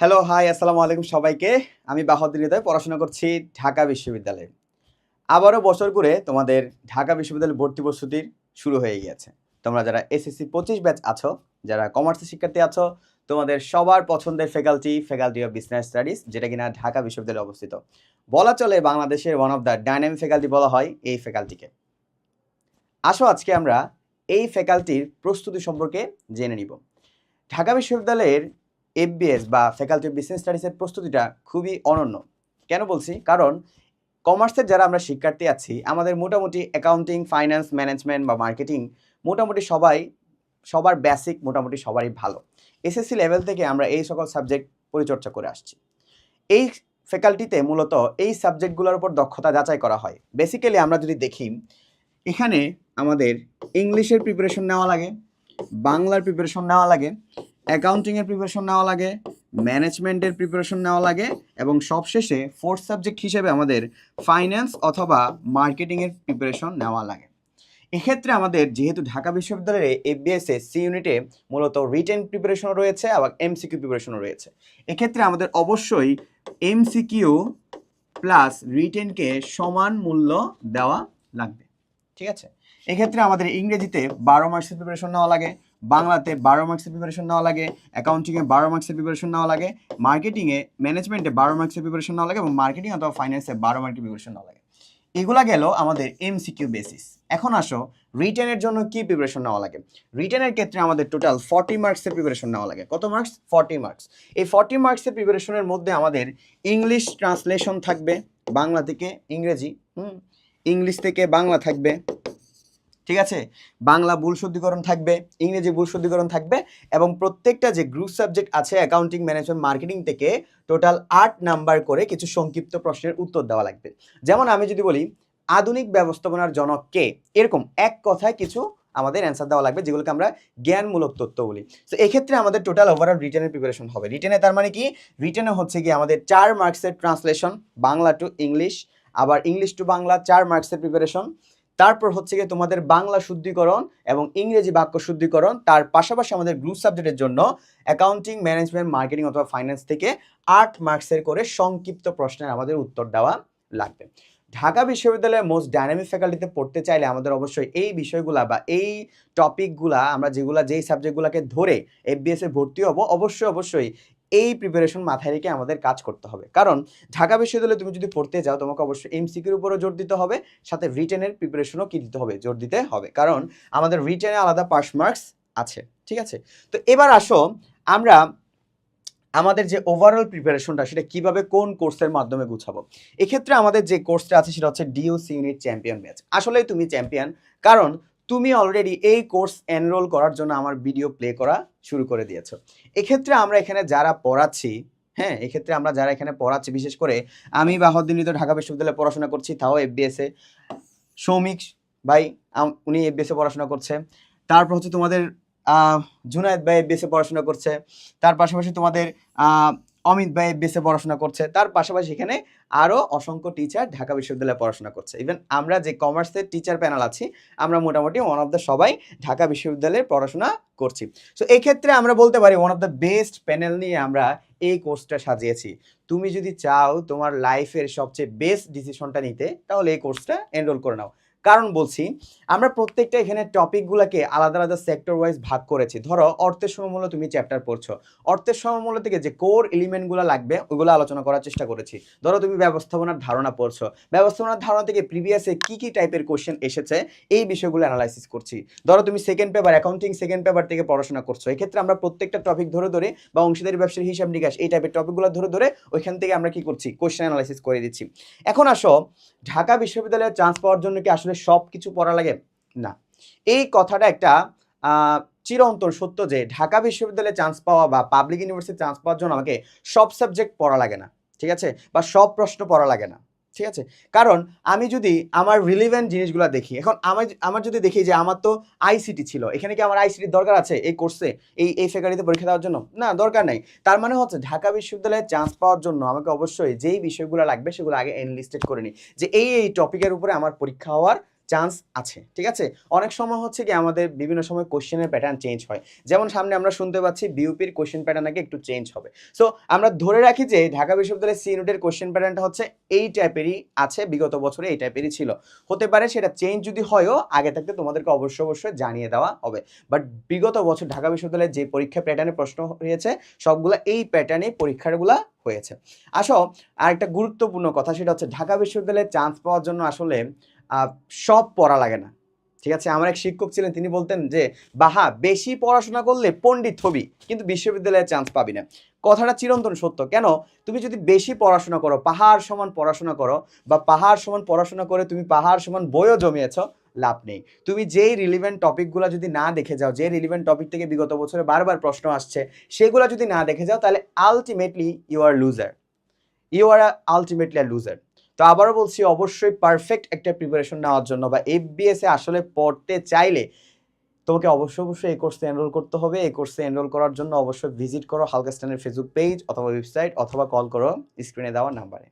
Hello hi আসসালামু আলাইকুম সবাইকে। আমি বাহাদুর হৃদয়, পড়াশোনা করছি ঢাকা বিশ্ববিদ্যালয়ে। আবারও বছর করে তোমাদের ঢাকা বিশ্ববিদ্যালয় ভর্তি প্রস্তুতির শুরু হয়ে গিয়েছে। তোমরা যারা এসএসসি পঁচিশ ব্যাচ আছো, যারা কমার্সের শিক্ষার্থী আছো, তোমাদের সবার পছন্দের faculty faculty of business studies যেটা কিনা ঢাকা বিশ্ববিদ্যালয়ে অবস্থিত। বলা চলে বাংলাদেশের one of the dynamic faculty বলা হয় এই ফ্যাকাল্টিকে আসো আজকে আমরা এই ফ্যাকাল্টির প্রস্তুতি সম্পর্কে জেনে নিব। ঢাকা বিশ্ববিদ্যালয়ের এফবিএস বা ফ্যাকাল্টি অফ বিজনেস স্টাডিজের প্রস্তুতিটা খুবই অনন্য। কেন বলছি? কারণ কমার্সের যারা আমরা শিক্ষার্থী আছি, আমাদের মোটামুটি অ্যাকাউন্টিং ফাইন্যান্স ম্যানেজমেন্ট বা মার্কেটিং মোটামুটি সবাই, সবার বেসিক মোটামুটি সবারই ভালো। এসএসসি লেভেল থেকে আমরা এই সকল সাবজেক্ট পরিচর্যা করে আসছি। এই ফ্যাকাল্টিতে মূলত এই সাবজেক্টগুলোর উপর দক্ষতা যাচাই করা হয়। বেসিক্যালি আমরা যদি দেখি, এখানে আমাদের ইংলিশের প্রিপারেশন নেওয়া লাগে, বাংলার প্রিপারেশন নেওয়া লাগে অ্যাকাউন্টিংয়ের প্রিপারেশন নেওয়া লাগে ম্যানেজমেন্টের প্রিপারেশন নেওয়া লাগে, এবং সবশেষে ফোর্থ সাবজেক্ট হিসেবে আমাদের ফাইন্যান্স অথবা মার্কেটিংয়ের প্রিপারেশন নেওয়া লাগে। এক্ষেত্রে আমাদের যেহেতু ঢাকা বিশ্ববিদ্যালয়ে এফবিএসএ সি ইউনিটে মূলত রিটেন প্রিপারেশনও রয়েছে আবার এমসিকিউ প্রিপারেশনও রয়েছে। এক্ষেত্রে আমাদের অবশ্যই এমসিকিউ প্লাস রিটেনকে সমান মূল্য দেওয়া লাগবে। ঠিক আছে? এক্ষেত্রে আমাদের ইংরেজিতে বারো মার্কসের প্রিপারেশন নেওয়া লাগে বাংলাতে বারো মার্কসের প্রিপারেশন নেওয়া লাগে অ্যাকাউন্টিংয়ে বারো মার্কসের প্রিপারেশন নেওয়া লাগে মার্কেটিংয়ে ম্যানেজমেন্টে বারো মার্কসের প্রিপারেশন নেওয়া লাগে এবং মার্কেটিং অথবা ফাইন্যান্সে বারো মার্কের প্রিপারেশন নেওয়া লাগে। এগুলা গেল আমাদের এমসিকিউ বেসিস এখন আসো রিটেনের জন্য কি প্রিপারেশন নেওয়া লাগে? রিটেনের ক্ষেত্রে আমাদের টোটাল ফর্টি মার্কসের প্রিপারেশন নেওয়া লাগে। কত মার্কস ফর্টি মার্কস এই ফর্টি মার্কসের প্রিপারেশনের মধ্যে আমাদের ইংলিশ ট্রান্সলেশন থাকবে, বাংলা থেকে ইংরেজি, হুম? ইংলিশ থেকে বাংলা থাকবে ঠিক আছে? বাংলা ভুল শুদ্ধিকরণ থাকবে, ইংরেজি ভুল শুদ্ধিকরণ থাকবে এবং প্রত্যেকটা যে গ্রুপ সাবজেক্ট আছে অ্যাকাউন্টিং ম্যানেজমেন্ট মার্কেটিং থেকে টোটাল আট নাম্বার করে কিছু সংক্ষিপ্ত প্রশ্নের উত্তর দেওয়া লাগবে। যেমন আমি যদি বলি, আধুনিক ব্যবস্থাপনার জনক কে? এরকম এক কথায় কিছু আমাদের অ্যান্সার দেওয়া লাগবে, যেগুলোকে আমরা জ্ঞানমূলক তথ্য বলি। তো এক্ষেত্রে আমাদের টোটাল ওভারঅল রিটেনের প্রিপারেশন হবে। রিটেনে তার মানে কি? রিটেনে হচ্ছে কি আমাদের চার মার্কসের ট্রান্সলেশন বাংলা টু ইংলিশ আবার ইংলিশ টু বাংলা, চার মার্কসের প্রিপারেশন তারপর হচ্ছে গিয়ে তোমাদের বাংলা শুদ্ধিকরণ এবং ইংরেজি বাক্য শুদ্ধিকরণ, তার পাশাপাশি আমাদের গ্রুপ সাবজেক্টের জন্য অ্যাকাউন্টিং ম্যানেজমেন্ট মার্কেটিং অথবা ফাইন্যান্স থেকে আট মার্কসের করে সংক্ষিপ্ত প্রশ্নের আমাদের উত্তর দেওয়া লাগবে। ঢাকা বিশ্ববিদ্যালয়ের মোস্ট ডাইনামিক ফ্যাকাল্টিতে পড়তে চাইলে আমাদের অবশ্যই এই বিষয়গুলা বা এই টপিকগুলা আমরা যেগুলা, যেই সাবজেক্টগুলোকে ধরে এফবিএস ভর্তি হব, অবশ্যই অবশ্যই এই প্রিপারেশন মাথায় রেখে আমাদের কাজ করতে হবে। কারণ ঢাকা বিশ্ববিদ্যালয়ে তুমি যদি পড়তে যাও, তোমাকে অবশ্যই এমসিকিউর উপরও জোর দিতে হবে, সাথে রিটেনের প্রিপারেশনও কি দিতে হবে, জোর দিতে হবে। কারণ আমাদের রিটেনে আলাদা পাস মার্কস আছে, ঠিক আছে? তো এবার আসো, আমরা আমাদের যে ওভারঅল প্রিপারেশনটা সেটা কীভাবে কোন কোর্সের মাধ্যমে গুছাবো? এক্ষেত্রে আমাদের যে কোর্সটা আছে, সেটা হচ্ছে ডিওসি ইউনিট চ্যাম্পিয়ন ব্যাচ আসলে তুমি চ্যাম্পিয়ন কারণ তুমি অলরেডি এই কোর্স এনরোল করার জন্য আমার ভিডিও প্লে করা শুরু করে দিয়েছ। এক্ষেত্রে আমরা এখানে যারা পড়াচ্ছি হ্যাঁ এক্ষেত্রে আমরা যারা এখানে পড়াচ্ছি, বিশেষ করে আমি বাহদ্দিনিত ঢাকা বিশ্ববিদ্যালয়ে পড়াশোনা করছি, তাও এফবিএসে সৌমিক ভাই উনি এফবিএসে পড়াশোনা করছে। তারপর হচ্ছে তোমাদের জুনায়েদ ভাই এফবিএসে পড়াশোনা করছে। তার পাশাপাশি তোমাদের অমিত ভাই এফবিএসে পড়াশোনা করছে, তার পাশাপাশি এখানে আরও অসংখ্য টিচার ঢাকা বিশ্ববিদ্যালয়ে পড়াশোনা করছে। ইভেন আমরা যে কমার্সের টিচার প্যানেল আছি, আমরা মোটামুটি ওয়ান অফ দ্য সবাই ঢাকা বিশ্ববিদ্যালয়ে পড়াশোনা করছি। সো এই ক্ষেত্রে আমরা বলতে পারি one of the best panel নিয়ে আমরা এই কোর্সটা সাজিয়েছি। তুমি যদি চাও তোমার লাইফের সবচেয়ে বেস্ট ডিসিশনটা নিতে, তাহলে এই কোর্সটা এনরোল করে নাও। কারণ বলছি, আমরা প্রত্যেকটা এখানে টপিকগুলোকে আলাদা আলাদা সেক্টর ওয়াইজ ভাগ করেছি। ধরো, অর্থের সমমূল্য তুমি চ্যাপ্টার পড়ছো। অর্থের সমমূল্য থেকে যে কোর এলিমেন্টগুলো লাগবে, ওইগুলো আলোচনা করার চেষ্টা করেছি। ধরো, তুমি ব্যবস্থাপনার ধারণা পড়ছো। ব্যবস্থাপনার ধারণা থেকে প্রিভিয়াসে কি কি টাইপের কোশ্চেন এসেছে, এই বিষয়গুলো অ্যানালাইসিস করছি। ধরো, তুমি second paper accounting second paper থেকে পড়াশোনা করছ। এক্ষেত্রে আমরা প্রত্যেকটা টপিক ধরে ধরে, বা অংশীদারি ব্যবসার হিসাব নিকাশ, এই টাইপের টপিকগুলো ধরে ধরে, ওইখান থেকে আমরা কি করছি? কোশ্চেন অ্যানালাইসিস করে দিচ্ছি। এখন আসো, ঢাকা বিশ্ববিদ্যালয়ে চান্স পাওয়ার জন্য কি আসলে সব কিছু পড়া লাগে? না। এই কথাটা একটা চির চিরন্তন সত্য যে ঢাকা বিশ্ববিদ্যালয়ে চান্স পাওয়া বা পাবলিক ইউনিভার্সিটি চান্স পাওয়ার জন্য আমাকে সব সাবজেক্ট পড়া লাগে না, ঠিক আছে? বা সব প্রশ্ন পড়া লাগে না। ঠিক আছে? কারণ আমি যদি আমার রিলিভেন্ট জিনিসগুলো দেখি, এখন আমার আমার যদি দেখি যে আমার তো আইসিটি ছিল, এখানে কি আমার আইসিটির দরকার আছে এই কোর্সে এই এই ফ্যাকাল্টিতে পরীক্ষা দেওয়ার জন্য? না, দরকার নাই। তার মানে হচ্ছে ঢাকা বিশ্ববিদ্যালয়ে চান্স পাওয়ার জন্য আমাকে অবশ্যই যেই বিষয়গুলো লাগবে সেগুলো আগে এনলিস্টেড করে নিই যে এই এই টপিকের উপরে আমার পরীক্ষা হওয়ার চান্স আছে, ঠিক আছে? অনেক সময় হচ্ছে কি আমাদের বিভিন্ন সময় কোশ্চেনের প্যাটার্ন চেঞ্জ হয়। যেমন সামনে আমরা শুনতে পাচ্ছি বিউপির কোশ্চেন প্যাটার্ন নাকি একটু চেঞ্জ হবে। সো আমরা ধরে রাখি যে ঢাকা বিশ্ববিদ্যালয়ের সি ইউনিটের কোশ্চেন প্যাটার্নটা হচ্ছে এই টাইপেরই আছে, বিগত বছরে এই টাইপেরই ছিল। হতে পারে সেটা চেঞ্জ যদি হয়ও, আগে থাকতে তোমাদেরকে অবশ্যই অবশ্যই জানিয়ে দেওয়া হবে। বাট বিগত বছর ঢাকা বিশ্ববিদ্যালয়ের যে পরীক্ষা প্যাটার্নে প্রশ্ন হয়েছে, সবগুলো এই প্যাটার্নে পরীক্ষাগুলো হয়েছে। আসো আর একটা গুরুত্বপূর্ণ কথা, সেটা হচ্ছে ঢাকা বিশ্ববিদ্যালয়ে চান্স পাওয়ার জন্য আসলে সব পড়া লাগে না। ঠিক আছে? আমার এক শিক্ষক ছিলেন, তিনি বলতেন যে, বাহা, বেশি পড়াশোনা করলে পণ্ডিত হবি, কিন্তু বিশ্ববিদ্যালয়ে চান্স পাবি না। কথাটা চিরন্তন সত্য। কেন? তুমি যদি বেশি পড়াশোনা করো, পাহাড় সমান পড়াশোনা করো, বা পাহাড় সমান পড়াশোনা করে তুমি পাহাড় সমান বইও জমিয়েছ, লাভ নেই। তুমি যেই রিলিভেন্ট টপিকগুলো যদি না দেখে যাও যে রিলিভেন্ট টপিক থেকে বিগত বছরে বারবার প্রশ্ন আসছে, সেগুলো যদি না দেখে যাও, তাহলে ultimately you are loser you are ultimately are loser তো আবারও বলছি, অবশ্যই পারফেক্ট একটা প্রিপারেশন নেওয়ার জন্য বা এফবিএস আসলে পড়তে চাইলে তোমাকে অবশ্যই অবশ্যই এই কোর্সে এনরোল করতে হবে। এই কোর্সে এনরোল করার জন্য অবশ্যই ভিজিট করো হালকা হালকাস্টানের ফেসবুক পেজ অথবা ওয়েবসাইট অথবা কল করো স্ক্রিনে দেওয়ার নাম্বারে